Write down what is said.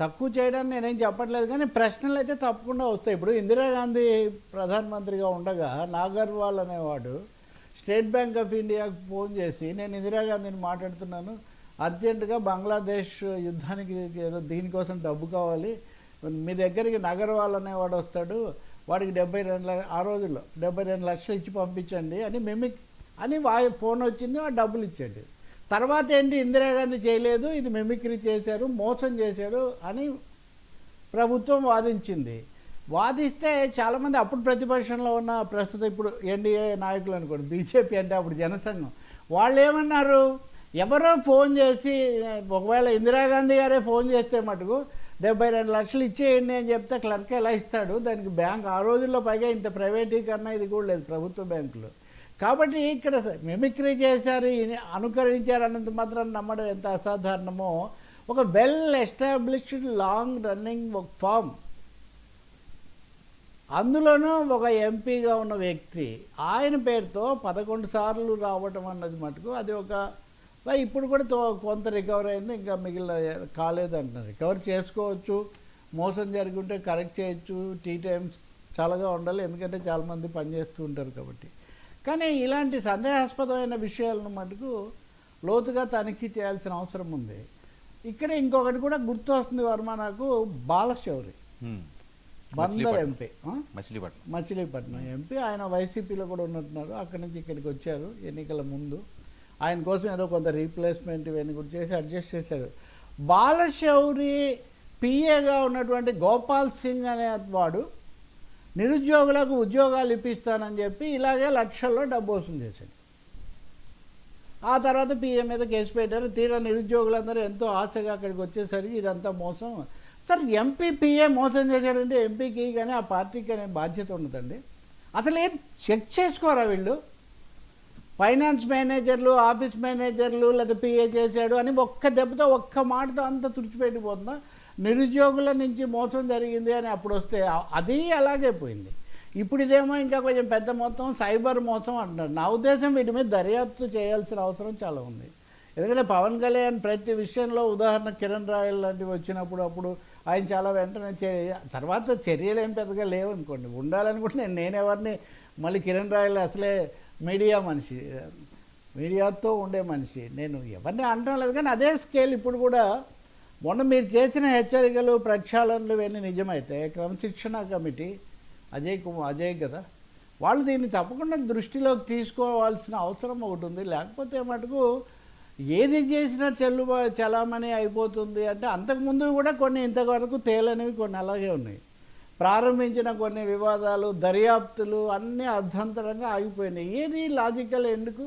తక్కువ చేయడానికి నేనేం చెప్పట్లేదు కానీ ప్రశ్నలు అయితే తప్పకుండా వస్తాయి. ఇప్పుడు ఇందిరాగాంధీ ప్రధానమంత్రిగా ఉండగా నాగర్వాల్ అనేవాడు స్టేట్ బ్యాంక్ ఆఫ్ ఇండియాకు ఫోన్ చేసి నేను ఇందిరాగాంధీని మాట్లాడుతున్నాను. అర్జెంటుగా బంగ్లాదేశ్ యుద్ధానికి ఏదో దీనికోసం డబ్బు కావాలి. మీ దగ్గరికి నగర్వాల్ అనేవాడు వస్తాడు. వాడికి డెబ్బై రెండు ఆ రోజుల్లో డెబ్బై రెండు లక్షలు ఇచ్చి పంపించండి అని మిమిక్ అని వా ఫోన్ వచ్చింది ఆ డబ్బులు ఇచ్చాడు. తర్వాత ఏంటి? ఇందిరాగాంధీ చేయలేదు ఇది మిమిక్రీ చేశారు మోసం చేశాడు అని ప్రభుత్వం వాదించింది. వాదిస్తే చాలామంది అప్పుడు ప్రతిపక్షంలో ఉన్న ప్రస్తుతం ఇప్పుడు ఎన్డీఏ నాయకులు అనుకోండి బీజేపీ అంటే అప్పుడు జనసంఘం. వాళ్ళు ఏమన్నారు ఎవరో ఫోన్ చేసి ఒకవేళ ఇందిరాగాంధీ గారే ఫోన్ చేస్తే మటుకు డెబ్బై రెండు లక్షలు ఇచ్చేయండి అని చెప్తే క్లర్క్ ఎలా ఇస్తాడు? దానికి బ్యాంక్ ఆ రోజుల్లో పైగా ఇంత ప్రైవేటీకరణ ఇది కూడా లేదు ప్రభుత్వ బ్యాంకులు. కాబట్టి ఇక్కడ మిమిక్రీ చేశారు అనుకరించారు అన్నంత మాత్రం నమ్మడం ఎంత అసాధారణమో ఒక వెల్ ఎస్టాబ్లిష్డ్ లాంగ్ రన్నింగ్ ఒక ఫామ్ అందులోనూ ఒక ఎంపీగా ఉన్న వ్యక్తి ఆయన పేరుతో పదకొండు సార్లు రావటం అన్నది మటుకు అది ఒక ఇప్పుడు కూడా తో- కొంత రికవర్ అయింది ఇంకా మిగిలిన కాలేదు అంటున్నారు రికవర్ చేసుకోవచ్చు మోసం జరిగి ఉంటే కరెక్ట్ చేయొచ్చు టీ టైమ్స్ చాలాగా ఉండాలి ఎందుకంటే చాలామంది పనిచేస్తూ ఉంటారు కాబట్టి. కానీ ఇలాంటి సందేహాస్పదమైన విషయాలను మటుకు లోతుగా తనిఖీ చేయాల్సిన అవసరం ఉంది. ఇక్కడ ఇంకొకటి కూడా గుర్తు వస్తుంది వర్మ నాకు బాలశౌరి. బందర్. ఎంపీ? మచిలీపట్నం. మచిలీపట్నం ఎంపీ. ఆయన వైసీపీలో కూడా ఉన్నట్టున్నారు. అక్కడి నుంచి ఇక్కడికి వచ్చారు ఎన్నికల ముందు. ఆయన కోసం ఏదో కొంత రీప్లేస్మెంట్ ఇవన్నీ కూడా చేసి అడ్జస్ట్ చేశారు. బాలశౌరి పిఏగా ఉన్నటువంటి గోపాల్ సింగ్ అనే వాడు నిరుద్యోగులకు ఉద్యోగాలు ఇప్పిస్తానని చెప్పి ఇలాగే లక్షల్లో డబ్బు వసూలు చేశాడు. ఆ తర్వాత పిఏ మీద కేసు పెట్టారు. తీరా నిరుద్యోగులందరూ ఎంతో ఆశగా అక్కడికి వచ్చేసరికి ఇదంతా మోసం. సార్ ఎంపీ పిఏ మోసం చేశాడంటే ఎంపీకి కానీ ఆ పార్టీకి అనే బాధ్యత ఉండదండి. అసలు ఏం చెక్ చేసుకోరా వీళ్ళు? ఫైనాన్స్ మేనేజర్లు ఆఫీస్ మేనేజర్లు లేదా పిఏ చేశాడు అని ఒక్క దెబ్బతో ఒక్క మాటతో అంత తుడిచిపెట్టిపోతుందా? నిరుద్యోగుల నుంచి మోసం జరిగింది అని అప్పుడు వస్తే అది అలాగే పోయింది. ఇప్పుడు ఇదేమో ఇంకా కొంచెం పెద్ద మొత్తం సైబర్ మోసం అంటున్నారు. నా ఉద్దేశం వీటి మీద దర్యాప్తు చేయాల్సిన అవసరం చాలా ఉంది. ఎందుకంటే పవన్ కళ్యాణ్ ప్రతి విషయంలో ఉదాహరణ కిరణ్ రాయల్ లాంటివి వచ్చినప్పుడు అప్పుడు ఆయన చాలా వెంటనే చర్య తర్వాత చర్యలు ఏం పెద్దగా లేవు అనుకోండి ఉండాలనుకుంటే నేను ఎవరిని మళ్ళీ కిరణ్ రాయల్ అసలే మీడియా మనిషి మీడియాతో ఉండే మనిషి. నేను ఎవరిని అనడం లేదు. కానీ అదే స్కేల్ ఇప్పుడు కూడా మొన్న మీరు చేసిన హెచ్చరికలు ప్రక్షాళనలు ఇవన్నీ నిజమైతే క్రమశిక్షణ కమిటీ అజయ్ కుమార్ అజయ్ కదా వాళ్ళు దీన్ని తప్పకుండా దృష్టిలోకి తీసుకోవాల్సిన అవసరం ఒకటి ఉంది. లేకపోతే మటుకు ఏది చేసినా చెల్లుబా చలామణి అయిపోతుంది అంటే అంతకుముందు కూడా కొన్ని ఇంతవరకు తేలనివి కొన్ని అలాగే ఉన్నాయి. ప్రారంభించిన కొన్ని వివాదాలు దర్యాప్తులు అన్నీ అర్ధంతరంగా ఆగిపోయినాయి. ఏది లాజికల్ ఎందుకు?